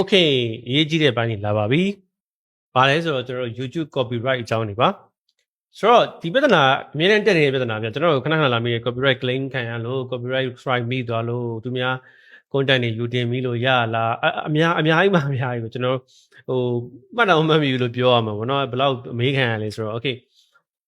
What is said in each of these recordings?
Okay အရေးကြီးတဲ့ဘိုင်းကြီးလာပါပြီ။ဘာလဲဆိုတော့ကျွန်တော်တို့ YouTube copyright အကြောင်းတွေပါ။ဆိုတော့ဒီပြဿနာအများနဲ့တက်နေတဲ့ပြဿနာပြကျွန်တော်တို့ခဏခဏလာမိတဲ့ copyright claim ခံရလို့ copyright strike မိသွားလို့သူများ content တွေယူတင်ပြီးလို့ရလားအအများအများကြီးမှအများကြီးပဲကျွန်တော်ဟိုမှတ်တော့မှတ်မိဘူးလို့ပြောရမှာပေါ့နော်ဘယ်လောက်အမေးခံရလဲဆိုတော့ okay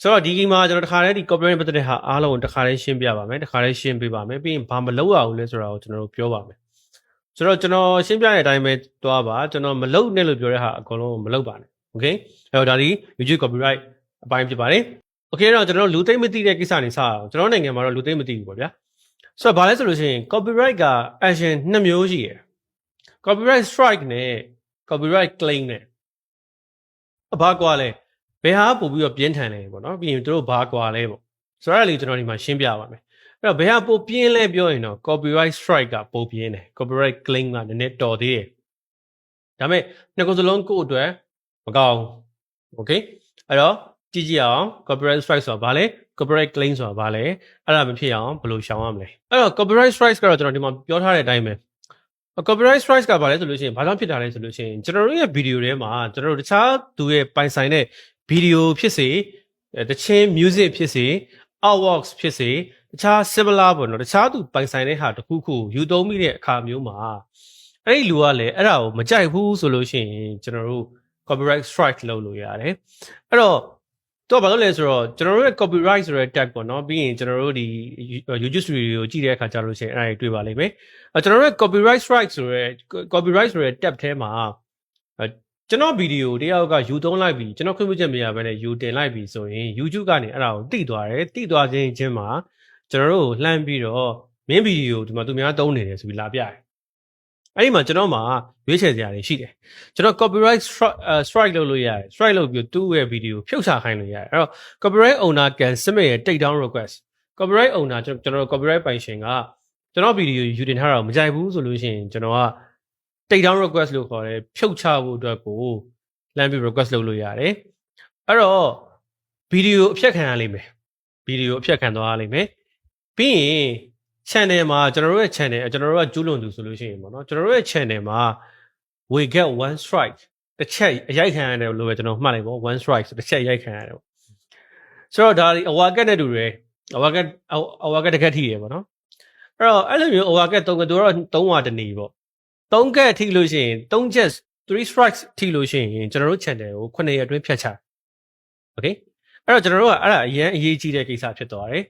ဆိုတော့ဒီကိမှာကျွန်တော်တခါတည်းဒီ copyright ပတ်သက်တဲ့ဟာအားလုံးကိုတခါတည်းရှင်းပြပါမယ်တခါတည်းရှင်းပေးပါမယ်ပြီးရင်ဘာမလုပ်ရဘူးလဲဆိုတာကိုကျွန်တော်တို့ပြောပါမယ် ဆိုတော့ကျွန်တော်ရှင်းပြတဲ့အတိုင်းပဲတွားပါကျွန်တော်မလုပ်နဲ့လို့ပြောတဲ့ဟာအကုန်လုံးမလုပ်ပါနဲ့ okay အဲ့တော့ဒါဒီ YouTube copyright အပိုင်းဖြစ်ပါတယ် okay အဲ့တော့ကျွန်တော်တို့လူသိမ့်မသိတဲ့ကိစ္စနေစအောင်ကျွန်တော်နိုင်ငံမှာတော့လူသိမ့်မသိဘူးပေါ့ဗျာဆိုတော့ဘာလဲဆိုလို့ရှိရင် copyright က action နှစ်မျိုးရှိရယ် copyright strike နဲ့ copyright claim နဲ့အဘာကွာလဲဘယ်ဟာပို့ပြီးတော့ပြင်းထန်လဲပေါ့နော်ပြီးရင်တို့ဘာကွာလဲပေါ့ဆိုတော့အဲ့ဒါလေးကျွန်တော်ဒီမှာရှင်းပြပါမယ် အဲ့တော့ဘယ်ဟာပို့ပြင်းလဲပြောရင်တော့ copyright strike ကပို့ပြင်းတယ် copyright claim ကနည်းနည်းတော်သေးတယ်ဒါပေမဲ့နှစ်ခုစလုံးကိုယ့်အတွက်မကောင်းဘူး okay အဲ့တော့ကြည့်ကြည့်အောင် copyright strike ဆိုတာဘာလဲ copyright claim ဆိုတာဘာလဲအဲ့ဒါမဖြစ်အောင်ဘယ်လိုရှောင်ရမလဲအဲ့တော့ copyright strike ကတော့ကျွန်တော်ဒီမှာပြောထားတဲ့အတိုင်းပဲ copyright strike ကဘာလဲဆိုလို့ရှိရင်ဘာကြောင့်ဖြစ်တာလဲဆိုလို့ရှိရင်ကျွန်တော်တို့ရဲ့ဗီဒီယိုထဲမှာကျွန်တော်တို့တခြားသူရဲ့ပိုင်ဆိုင်တဲ့ဗီဒီယိုဖြစ်စေအဲတချင်း music ဖြစ်စေ artworks ဖြစ်စေတခြား similar ပေါ့နော်တခြားသူပိုင်ဆိုင်တဲ့ဟာတစ်ခုခုယူသုံးမိတဲ့အခါမျိုးမှာအဲ့ဒီလူကလည်းအဲ့ဒါကိုမကြိုက်ဘူးဆိုလို့ရှိရင်ကျွန်တော်တို့ copyright strike လုပ်လို့ရတယ်အဲ့တော့တော့ဘာလို့လဲဆိုတော့ကျွန်တော်တို့ရဲ့ copyright ဆိုတဲ့ tag ပေါ့နော်ပြီးရင်ကျွန်တော်တို့ဒီ YouTube studio ကိုကြည့်တဲ့အခါကျလို့ရှိရင်အဲ့ဒါတွေတွေ့ပါလိမ့်မယ်အဲကျွန်တော်တို့ရဲ့ copyright strike ဆိုရဲ copyright ဆိုရဲ tab ထဲမှာအဲ ကျွန်တော်ဗီဒီယိုတယောက်ကယူသုံးလိုက်ပြီကျွန်တော်ခွင့်ပြုချက်မရဘဲနဲ့ယူတင်လိုက်ပြီဆိုရင် YouTube ကနေအဲ့ဒါကိုတိသွားတယ်တိသွားခြင်းချင်းမှာကျွန်တော်တို့ကိုလှမ်းပြီးတော့မင်းဗီဒီယိုဒီမှာသူများသုံးနေတယ်ဆိုပြီးလာပြတယ်အဲ့ဒီမှာကျွန်တော်မှာရွေးချယ်စရာတွေရှိတယ်ကျွန်တော် copyright strike strike လုပ်လို့ရတယ် strike လုပ်ပြီးသူ့ရဲ့ဗီဒီယိုဖြုတ်ချခိုင်းလို့ရတယ်အဲ့တော့ copyright owner can submit a take down request copyright owner ကျွန်တော်တို့ copyright ပိုင်ရှင်ကကျွန်တော်ဗီဒီယိုယူတင်ထားတာကိုမကြိုက်ဘူးဆိုလို့ရှိရင်ကျွန်တော်က take down request လို့ခေါ်တယ်ဖြုတ်ချဖို့အတွက်ကိုလမ်းပြီး request လုပ်လို့ရတယ်အဲ့တော့ဗီဒီယိုအဖြတ်ခံရလိမ့်မယ်ဗီဒီယိုအဖြတ်ခံသွားရလိမ့်မယ်ပြီးရင် channel မှာကျွန်တော်တို့ရဲ့ channel ကျွန်တော်တို့ကကျူးလွန်သူဆိုလို့ရှိရင်ပေါ့နော်ကျွန်တော်တို့ရဲ့ channel မှာ we get one strike တစ်ချက်အရိုက်ခံရတယ်လို့ပဲကျွန်တော်မှတ်လိုက်ပေါ့ one strike တစ်ချက်ရိုက်ခံရတယ်ပေါ့ဆိုတော့ဒါဒီအဝါကက်နဲ့တူတယ်အဝါကက်အဝါကက်တစ်ခက်ထိတယ်ပေါ့နော်အဲ့တော့အဲ့လိုမျိုး overget 3ကတူတော့3ဝတနေပေါ့ 3ကက်ထိလို့ရှိရင်3 jets 3 strikes ထိလို့ရှိရင်ကျွန်တော်တို့ channel ကို9ရက်အတွင်းဖြတ်ချ okay အဲ့တော့ကျွန်တော်တို့ကအဲ့ဒါအရင်အရေးကြီးတဲ့ကိစ္စဖြစ်သွားတယ်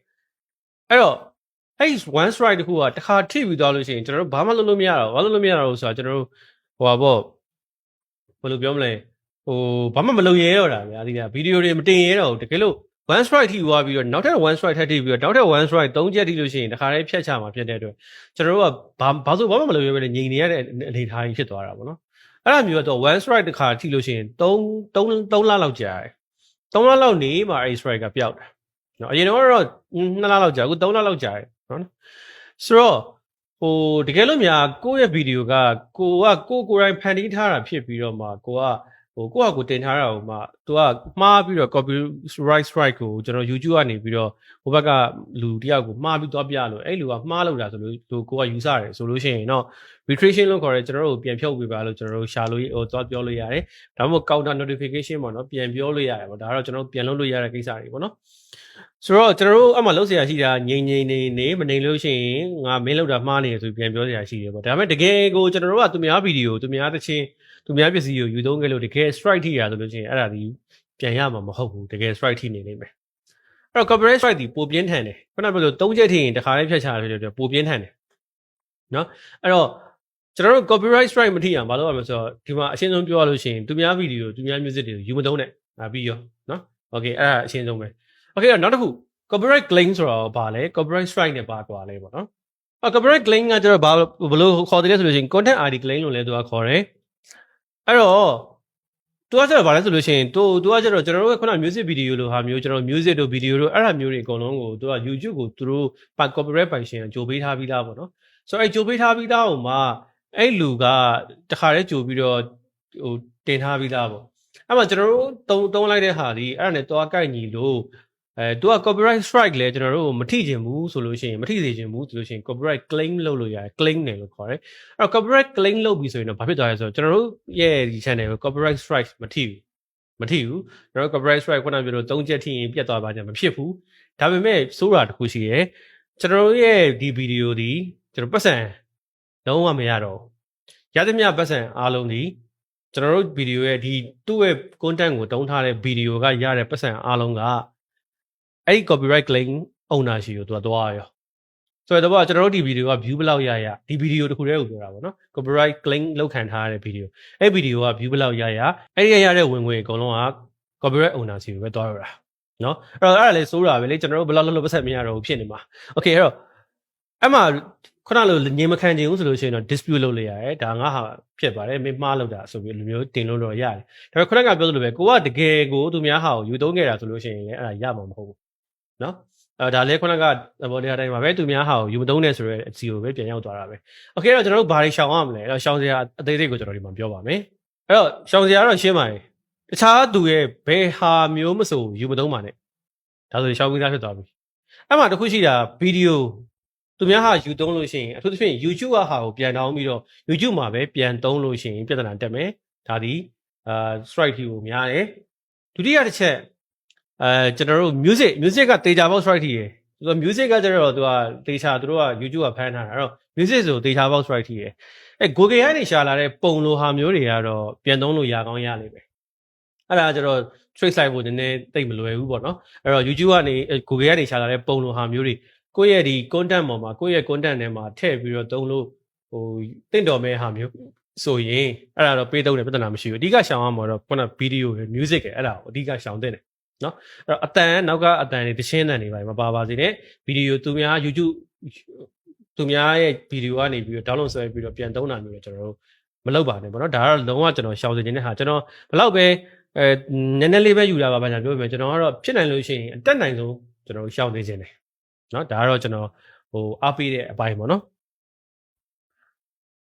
အဲ့တော့အဲ့ one strike တခုကတစ်ခါထိပြီးသွားလို့ရှိရင်ကျွန်တော်တို့ဘာမှလုပ်လို့မရတော့ဘာလုပ်လို့မရတော့ဘူးဆိုတော့ကျွန်တော်တို့ဟိုပါပေါ့ဘယ်လိုပြောမလဲဟိုဘာမှမလုပ်ရဲတော့တာဗျာဒီကဗီဒီယိုတွေမတင်ရဲတော့ဘူးတကယ်လို့ one strike ထိသွားပြီးတော့နောက်ထပ် one strike ထပ်ထိပြီးတော့နောက်ထပ် one strike 3ချက်ထိလို့ရှိရင်တခါတည်းဖြတ်ချမှာဖြစ်တဲ့အတွက်ကျွန်တော်တို့ကဘာဘာဆိုဘာမှမလုပ်ရဲပဲငြိမ်နေရတဲ့အနေအထားကြီးဖြစ်သွားတာပေါ့နော်အဲ့ဒါမျိုးတော့ one strike တခါထိလို့ရှိရင်3 3 3လလောက်ကြာတယ်3လလောက်နေမှအဲ့ strike ကပျောက်တာနော်အရင်တော့2လလောက်ကြာအခု3လလောက်ကြာတယ်နော်ဆိုတော့ဟိုတကယ်လို့များကိုယ့်ရဲ့ဗီဒီယိုကကိုကကိုကိုယ်တိုင်ဖန်တီးထားတာဖြစ်ပြီးတော့မှကိုက ဟိုကိုယ့်ဟာကိုယ်တင်ထားတာဟိုမှ तू ကမှားပြီးတော့ copyright strike ကိုကျွန်တော် YouTube ကနေပြီးတော့ဟိုဘက်ကလူတယောက်ကိုမှားပြီးတော့ပြလို့အဲ့လူကမှားလို့တာဆိုလို့သူကိုကယူဆတယ်ဆိုလို့ရှိရင်တော့ retration လို့ခေါ်တယ်ကျွန်တော်တို့ပြန်ဖြုတ်ပေးပါလို့ကျွန်တော်တို့ရှာလို့ဟိုသွားပြောလို့ရတယ်ဒါမှမဟုတ် counter notification ပေါ့နော်ပြန်ပြောလို့ရတယ်ပေါ့ဒါကတော့ကျွန်တော်တို့ပြန်လုပ်လို့ရတဲ့ကိစ္စတွေပေါ့နော်ဆိုတော့ကျွန်တော်တို့အမှလုံးเสียရှိတာငိမ့်ငိမ့်နေနေမနေလို့ရှိရင်ငါမင်းလောက်တာမှားနေတယ်ဆိုပြန်ပြောเสียရှိတယ်ပေါ့ဒါပေမဲ့တကယ်ကိုကျွန်တော်တို့ကသူများဗီဒီယိုသူများသချင်း သူများပစ္စည်းကိုယူသုံးခဲ့လို့တကယ် strike ထိရဆိုလို့ရှိရင်အဲ့ဒါဒီပြန်ရမှာမဟုတ်ဘူးတကယ် strike ထိနေနေမယ်အဲ့တော့ copyright strike ဒီပိုပြင်းထန်တယ်ခုနကပြောလို့၃ချက်ထိရင်တခါလေးဖြတ်ချရတယ်ဆိုတော့ပိုပြင်းထန်တယ်နော်အဲ့တော့ကျွန်တော်တို့ copyright strike မထိအောင်ဘာလို့ရမလဲဆိုတော့ဒီမှာအရှင်းဆုံးပြောရလို့ရှိရင်သူများဗီဒီယိုသူများ music တွေကိုယူမသုံးနဲ့ဒါပြီးရောနော် okay အဲ့ဒါအရှင်းဆုံးပဲ okay တော့နောက်တစ်ခု copyright claim ဆိုတော့ဘာလဲ copyright strike နဲ့ပါကွာလဲပေါ့နော်အော် copyright claim ကကျတော့ဘာဘယ်လိုခေါ်တယ်လဲဆိုလို့ရှိရင် content ID claim လို့လည်းသူကခေါ်တယ် အဲ့တော့သူကကျတော့ဘာလဲဆိုလို့ရှိရင်သူသူကကျတော့ကျွန်တော်တို့ကခုန music video လို့ဟာမျိုးကျွန်တော် music တို့ video တို့အဲ့ဒါမျိုးတွေအကုန်လုံးကိုသူက YouTube ကိုသူတို့ copyright ပိုင်ရှင်ကြိုပေးထားပြီးသားပေါ့နော်ဆိုတော့အဲ့ကြိုပေးထားပြီးသားဟိုမှာအဲ့လူကတခါတည်းကြိုပြီးတော့ဟိုတင်ထားပြီးသားပေါ့အဲ့မှာကျွန်တော်တို့တုံးတုံးလိုက်တဲ့ဟာဒီအဲ့ဒါနဲ့တွားကိုက်ညီလို့ အဲသူက copyright strike လဲကျွန်တော်တို့မထိချင်ဘူးဆိုလို့ရှိရင်မထိစေချင်ဘူးဆိုလို့ရှိရင် copyright claim လုပ်လို့ရတယ် claim တယ်လို့ခေါ်တယ်အဲ့တော့ copyright claim လုပ်ပြီဆိုရင်တော့ဘာဖြစ်သွားလဲဆိုတော့ကျွန်တော်တို့ရဲ့ဒီ channel ကို copyright strike မထိဘူးမထိဘူးကျွန်တော်တို့ copyright strike ခုနကပြောလို့၃ချက်ထိရင်ပြတ်သွားပါကြမဖြစ်ဘူးဒါပေမဲ့စိုးတာတစ်ခုရှိရဲကျွန်တော်တို့ရဲ့ဒီဗီဒီယိုဒီကျွန်တော်ပတ်စံလုံးဝမရတော့ဘူးရသမျှပတ်စံအားလုံးဒီကျွန်တော်တို့ဗီဒီယိုရဲ့ဒီသူ့ရဲ့ content ကိုတုံးထားတဲ့ဗီဒီယိုကရတဲ့ပတ်စံအားလုံးက အဲ့ဒီ copyright claim owner ရှိကိုသူကသွားရောဆိုတော့ကျွန်တော်တို့ဒီဗီဒီယိုက view ဘယ်လောက်ရရဒီဗီဒီယိုတစ်ခုတည်းကိုပြောတာပေါ့နော် copyright claim လောက်ခံထားရတဲ့ဗီဒီယိုအဲ့ဗီဒီယိုက view ဘယ်လောက်ရရအဲ့ဒီရတဲ့ဝင်ငွေအကုန်လုံးက copyright owner ရှိကိုပဲသွားရတာနော်အဲ့တော့အဲ့ဒါလေစိုးတာပဲလေကျွန်တော်တို့ဘယ်လောက်လောက်ပတ်ဆက်မရတော့ဘူးဖြစ်နေမှာ okay အဲ့တော့အဲ့မှာခုနလိုငြိမ်မခံချင်ဘူးဆိုလို့ရှိရင်တော့ dispute လုပ်လိုက်ရတယ်ဒါငါဟာဖြစ်ပါတယ်မင်းမှားလို့တာဆိုပြီးလူမျိုးတင်လို့တော့ရတယ်ဒါပေမဲ့ခုနကပြောသလိုပဲကိုကတကယ်ကိုသူများဟာကိုယူသုံးခဲ့တာဆိုလို့ရှိရင်လည်းအဲ့ဒါရမှာမဟုတ်ဘူး နော်အဲဒါလည်းခုနကဘောတရားတိုင်းမှာပဲသူများဟာကိုယူမသုံးနဲ့ဆိုရဲအစီကိုပဲပြန်ရောက်သွားတာပဲโอเคတော့ကျွန်တော်တို့ဘာတွေရှောင်ရမလဲအဲ့တော့ရှောင်စရာအသေးစိတ်ကိုကျွန်တော်ဒီမှာပြောပါမယ်အဲ့တော့ရှောင်စရာတော့ရှင်းပါတယ်တခြားသူရဲ့ဘယ်ဟာမျိုးမဆိုယူမသုံးပါနဲ့ဒါဆိုရင်ရှောင်ပြီးသားဖြစ်သွားပြီအဲ့မှာတစ်ခုရှိတာဗီဒီယိုသူများဟာယူသုံးလို့ရှိရင်အထူးသဖြင့် YouTube ဟာကိုပြန်တောင်းပြီးတော့ YouTube မှာပဲပြန်သုံးလို့ရှိရင်ပြဿနာတက်မယ်ဒါဒီအာ strike ကိုများတယ်ဒုတိယတစ်ချက် အဲကျွန်တော်တို့ music music က data box strike ရယ်သူက music ကကျတော့သူက data သူတို့က YouTube ကဖမ်းထားတာအဲ့တော့ music ဆို data box strike ရယ်အဲ Google ကနေရှာလာတဲ့ပုံလိုဟာမျိုးတွေကတော့ပြန်သုံးလို့ရကောင်းရလိမ့်မယ်အဲ့ဒါကျတော့ trace လိုက်ဖို့နည်းနည်းသိပ်မလွယ်ဘူးပေါ့နော်အဲ့တော့ YouTube ကနေ Google ကနေရှာလာတဲ့ပုံလိုဟာမျိုးတွေကိုယ့်ရဲ့ဒီ content ပေါ်မှာကိုယ့်ရဲ့ content ထဲမှာထည့်ပြီးတော့သုံးလို့ဟိုတင့်တော်မဲ့ဟာမျိုးဆိုရင်အဲ့ဒါတော့ပေးသုံးတယ်ပြဿနာမရှိဘူးအဓိကရှောင်ရမှာတော့ခုနဗီဒီယိုရယ် music ရယ်အဲ့ဒါကိုအဓိကရှောင်တဲ့တယ် နော်အဲ့တော့အတန်နောက်ကအတန်တွေတရှင်းတန်တွေပါမပါပါစေနဲ့ဗီဒီယိုသူများ YouTube သူများရဲ့ဗီဒီယိုကနေပြီးတော့ download ဆွဲပြီးတော့ပြန်သုံးတာမျိုးတွေကျွန်တော်တို့မလုပ်ပါနဲ့ပေါ့နော်ဒါကတော့လုံးဝကျွန်တော်ရှောင်စေခြင်းတဲ့ဟာကျွန်တော်ဘလောက်ပဲအဲနည်းနည်းလေးပဲယူတာပါဘာညာပြောပြမယ်ကျွန်တော်ကတော့ဖြစ်နိုင်လို့ရှိရင်အတက်နိုင်ဆုံးကျွန်တော်ရှောင်နေခြင်းတယ်နော်ဒါကတော့ကျွန်တော်ဟိုအားပေးတဲ့အပိုင်းပေါ့နော်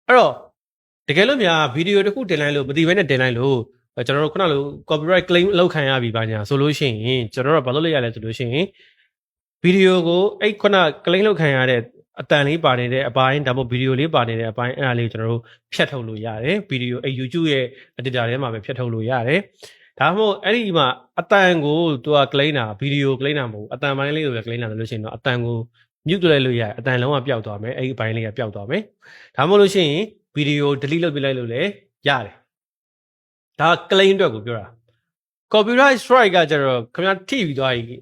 အဲ့တော့တကယ်လို့များဗီဒီယိုတစ်ခုတင်လိုက်လို့မတိဘဲနဲ့တင်လိုက်လို့ ကျွန်တော်တို့ခုနလို copyright claim လောက်ခံရပြီပါညာဆိုလို့ရှိရင်ကျွန်တော်တို့ဘာလုပ်လိုက်ရလဲဆိုလို့ရှိရင်ဗီဒီယိုကိုအဲ့ခုန claim လောက်ခံရတဲ့အတန်လေးပါနေတဲ့အပိုင်းဒါမှမဟုတ်ဗီဒီယိုလေးပါနေတဲ့အပိုင်းအဲ့ဒါလေးကိုကျွန်တော်တို့ဖြတ်ထုတ်လို့ရတယ်ဗီဒီယိုအဲ့ YouTube ရဲ့ editor ထဲမှာပဲဖြတ်ထုတ်လို့ရတယ်ဒါမှမဟုတ်အဲ့ဒီမှာအတန်ကိုသူက claim တာဗီဒီယို claim တာမဟုတ်ဘူးအတန်ပိုင်းလေးကိုပဲ claim တာလို့ရှိရင်တော့အတန်ကို mute လိုက်လို့ရတယ်အတန်လုံးဝပျောက်သွားမယ်အဲ့ဒီဘိုင်းလေးကပျောက်သွားမယ်ဒါမှမဟုတ်လို့ရှိရင်ဗီဒီယို delete လုပ်ပြလိုက်လို့လည်းရတယ် ဒါ claim အတွက်ကိုပြောတာ copyright strike ကကျတော့ခင်ဗျာထိပြီးသွားပြီ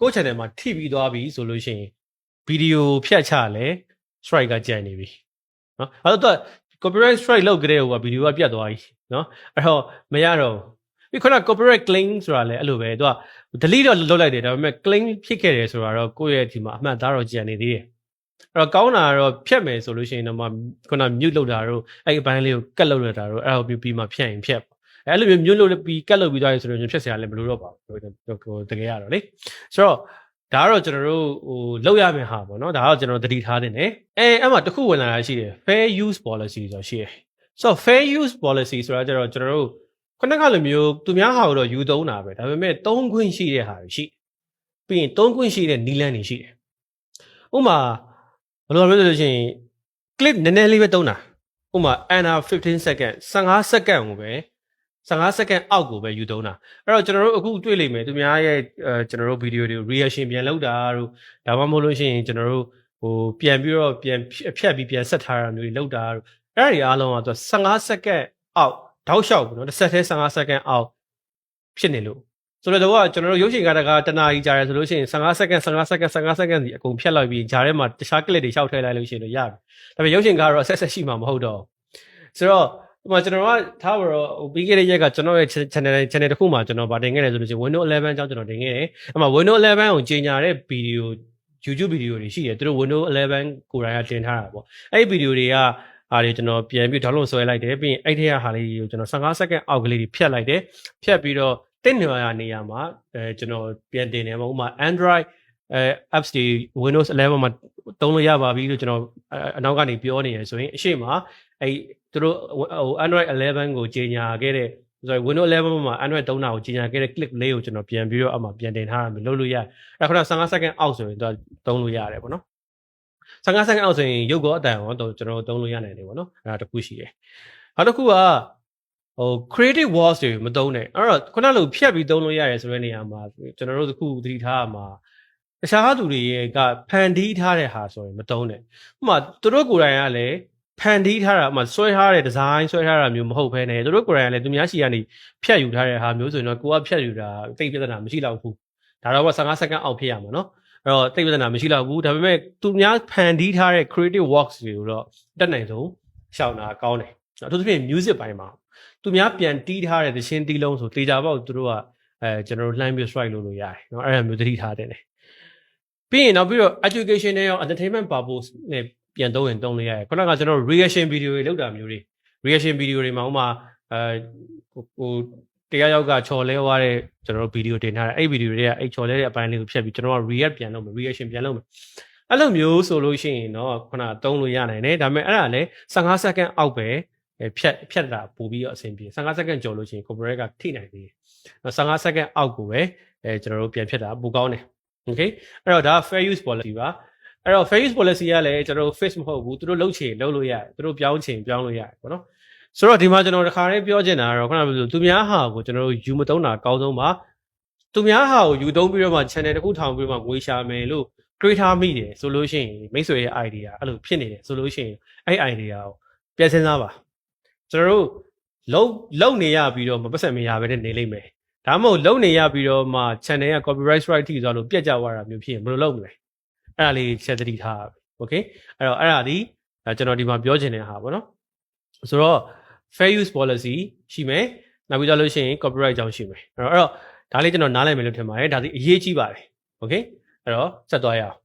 ကိုယ့် channel မှာထိပြီးသွားပြီဆိုလို့ရှိရင်ဗီဒီယိုဖြတ်ချလဲ strike ကကြံနေပြီနော်အဲ့တော့ copyright strike လောက်ကြတဲ့ဟိုကဗီဒီယိုကပြတ်သွားပြီနော်အဲ့တော့မရတော့ပြီးခုန copyright claim ဆိုတာလည်းအဲ့လိုပဲသူက delete တော့လုပ်လိုက်တယ်ဒါပေမဲ့ claim ဖြစ်ခဲ့တယ်ဆိုတာတော့ကိုယ့်ရဲ့ဒီမှာအမှတ်သားတော့ကြံနေသေးတယ်အဲ့တော့ကောင်းတာကတော့ဖြတ်မယ်ဆိုလို့ရှိရင်တော့မှခုန mute လုပ်တာတော့အဲ့ဒီဘိုင်းလေးကိုကတ်လုပ်ရတာတော့အဲ့လိုပြီးမှဖြတ်ရင်ဖြတ်ပေါ့ အဲ့လိုမျိုး mute လုပ်ပြီးကတ်လုပ်ပြီးသွားရဆိုတော့ဖြတ်စရာလည်းမလိုတော့ပါဘူးဟိုတကယ်ရတော့လေဆိုတော့ဒါကတော့ကျွန်တော်တို့ဟိုလောက်ရမယ့်ဟာပေါ့နော်ဒါကတော့ကျွန်တော်သတိထားတင်တယ်အဲအဲ့မှာတစ်ခုဝင်လာတာရှိတယ် fair use policy ဆိုရှိတယ်ဆိုတော့ fair use policy ဆိုတာကျတော့ကျွန်တော်တို့ခုနကလိုမျိုးသူများဟာတော့ယူသုံးတာပဲဒါပေမဲ့သုံးခွင့်ရှိတဲ့ဟာရှိပြီးရင်သုံးခွင့်ရှိတဲ့နီလန်းတွေရှိတယ်ဥပမာဘယ်လိုပြောလို့ရှိရင် clip နည်းနည်းလေးပဲသုံးတာဥပမာ under 15 second 15 second ကိုပဲ 15 second အောက်ကိုပဲယူသုံးတာအဲ့တော့ကျွန်တော်တို့အခုတွေ့လိမ့်မယ်သူများရဲ့အဲကျွန်တော်တို့ဗီဒီယိုတွေကို reaction ပြန်လုပ်တာတို့ဒါမှမဟုတ်လို့ရှိရင်ကျွန်တော်တို့ဟိုပြန်ပြီးတော့ပြန်ဖြတ်ပြီးပြန်ဆက်ထားတာမျိုးတွေလုပ်တာတို့အဲ့ဒီအားလုံးကသူ15 second အောက်တောက်လျှောက်ဘူးနော်တစ်ဆက်သေး15 second အောက်ဖြစ်နေလို့ဆိုတော့တော့ကျွန်တော်တို့ရုပ်ရှင်ကားတကာတနာကြီးကြာရဆိုလို့ရှိရင်15 second 15 second 15 second စီအကုန်ဖြတ်လိုက်ပြီးဂျားထဲမှာတခြား clip တွေရှောက်ထည့်လိုက်လို့ရှိရင်တော့ရတယ်ဒါပေမဲ့ရုပ်ရှင်ကားတော့ဆက်ဆက်ရှိမှာမဟုတ်တော့ဆိုတော့ ဒီမှာကျွန်တော်ကထားပါတော့ဟိုပြီးခဲ့တဲ့ရက်ကကျွန်တော်ရဲ့ channel channel တစ်ခုမှာကျွန်တော်ဗာတင်ခဲ့တယ်ဆိုလို့ရှိရင် Windows 11ကြောင့်ကျွန်တော်တင်ခဲ့တယ်အဲ့မှာ Windows 11ကိုကြီးညာတဲ့ဗီဒီယို YouTube ဗီဒီယိုတွေရှိတယ်သူတို့ Windows 11ကိုယ်တိုင်ကတင်ထားတာပေါ့အဲ့ဒီဗီဒီယိုတွေကအားတွေကျွန်တော်ပြန်ပြီး download ဆွဲလိုက်တယ်ပြီးရင်အဲ့ဒီဟာလေးကိုကျွန်တော်15 second အောက်ကလေးတွေဖြတ်လိုက်တယ်ဖြတ်ပြီးတော့တင်နေရနေရမှာအဲကျွန်တော်ပြန်တင်တယ်ပေါ့ဥပမာ Android အဲ apps တွေ Windows 11မှာတုံးလို့ရပါပြီလို့ကျွန်တော်အနောက်ကနေပြောနေရဆိုရင်အရှိမအဲ့ သူတို့ဟို Android 11ကိုကြီးညာခဲ့တဲ့ sorry Windows 11မှာ Android သုံးတာကိုကြီးညာခဲ့တဲ့ click လေးကိုကျွန်တော်ပြန်ပြီးတော့အမှပြန်တင်ထားရမယ်လုပ်လို့ရတယ်အဲ့ခုန15 second အောက်ဆိုရင်တော့သုံးလို့ရတယ်ပေါ့နော်15 second အောက်ဆိုရင်ရုပ်ကောအတန်ရောတော့ကျွန်တော်သုံးလို့ရနိုင်တယ်ပေါ့နော်အဲ့ဒါတစ်ခုရှိတယ်နောက်တစ်ခုကဟို creative walls တွေမသုံးနဲ့အဲ့တော့ခုနလိုဖြတ်ပြီးသုံးလို့ရတယ်ဆိုတဲ့နေရာမှာကျွန်တော်တို့တစ်ခုသတိထားရမှာတခြားသူတွေရဲ့ကဖန်တီးထားတဲ့ဟာဆိုရင်မသုံးနဲ့ဥပမာသူတို့ကိုယ်တိုင်ကလည်း ဖန်တီးထားတာဥပမာဆွဲထားတဲ့ဒီဇိုင်းဆွဲထားတာမျိုးမဟုတ်ဘဲနဲ့သူတို့ကိုယ်တိုင်ကလည်းသူများရှိကနေဖြတ်ယူထားတဲ့ဟာမျိုးဆိုရင်တော့ကိုကဖြတ်ယူတာတိတ်ပြဿနာမရှိတော့ဘူးဒါတော့15 second အောက်ဖြစ်ရမှာနော်အဲ့တော့တိတ်ပြဿနာမရှိတော့ဘူးဒါပေမဲ့သူများဖန်တီးထားတဲ့ creative works တွေကိုတော့တက်နိုင်ဆုံးရှောင်တာကောင်းတယ်အထူးသဖြင့် music ပိုင်းမှာသူများပြန်တီးထားတဲ့သရှင်တီးလုံးဆိုတေချာပေါက်သူတို့ကအဲကျွန်တော်တို့လှမ်းပြီး strike လုပ်လို့ရတယ်เนาะအဲ့ဒါမျိုးသတိထားတဲ့တယ်ပြီးရင်နောက်ပြီးတော့ education နဲ့ရော entertainment purpose နဲ့ ပြန်သုံးရင်သုံးလို့ရတယ်ခုနကကျွန်တော် reaction video တွေလောက်တာမျိုးတွေ reaction video တွေမှာဥမာအဲဟိုတရားရောက်ကချော်လဲသွားတဲ့ကျွန်တော်တို့ video တင်ထားတယ်အဲ့ video တွေကအဲ့ချော်လဲတဲ့အပိုင်းလေးကိုဖြတ်ပြီးကျွန်တော်က react ပြန်လုပ်မယ် reaction ပြန်လုပ်မယ်အဲ့လိုမျိုးဆိုလို့ရှိရင်တော့ခုနသုံးလို့ရနိုင်တယ်ဒါပေမဲ့အဲ့ဒါလည်း15 second အောက်ပဲဖြတ်ဖြတ်တာပို့ပြီးတော့အဆင်ပြေ15 second ကျော်လို့ရှိရင် corporate ကထိနိုင်သေးတယ်15 second အောက်ကိုပဲအဲကျွန်တော်တို့ပြန်ဖြတ်တာပိုကောင်းတယ် okay အဲ့တော့ဒါ fair use policy ပါ အဲ့တော့ fair use policy ကလည်းကျွန်တော်တို့ face မဟုတ်ဘူးသူတို့လုပ်ချင်လုပ်လို့ရတယ်သူတို့ပြောင်းချင်ပြောင်းလို့ရတယ်ပေါ့နော်ဆိုတော့ဒီမှာကျွန်တော်တစ်ခါလေးပြောချင်တာကတော့ခုနကပြောသူများဟာကိုကျွန်တော်တို့ယူမသုံးတာအကောင်းဆုံးပါသူများဟာကိုယူသုံးပြီးတော့မှ channel တစ်ခုထောင်ပြီးတော့မှငွေရှာမယ်လို့တွေးထားမိတယ်ဆိုလို့ရှိရင်မိတ်ဆွေရဲ့ idea အဲ့လိုဖြစ်နေတယ်ဆိုလို့ရှိရင်အဲ့ idea ကိုပြန်စဉ်းစားပါကျွန်တော်တို့လုံလုံနေရပြီးတော့မပတ်ဆက်မရပဲနဲ့နေလိမ့်မယ်ဒါမှမဟုတ်လုံနေရပြီးတော့မှ channel က copyright strike ထိသွားလို့ပြတ်ကျသွားတာမျိုးဖြစ်ရင်ဘယ်လိုလုပ်မလဲ အဲ့ဒါလေးချက်သတိထားရပြီ okay အဲ့တော့အဲ့ဒါဒီကျွန်တော်ဒီမှာပြောချင်တဲ့ဟာပေါ့နော်ဆိုတော့ fair use policy ရှိမယ်နောက်ပြီးတော့လို့ရှိရင် copyright ကြောင့်ရှိမယ်အဲ့တော့အဲ့တော့ဒါလေးကျွန်တော်နားလည်မယ်လို့ထင်ပါတယ်ဒါဒီအရေးကြီးပါတယ် okay အဲ့တော့ဆက်သွားရအောင်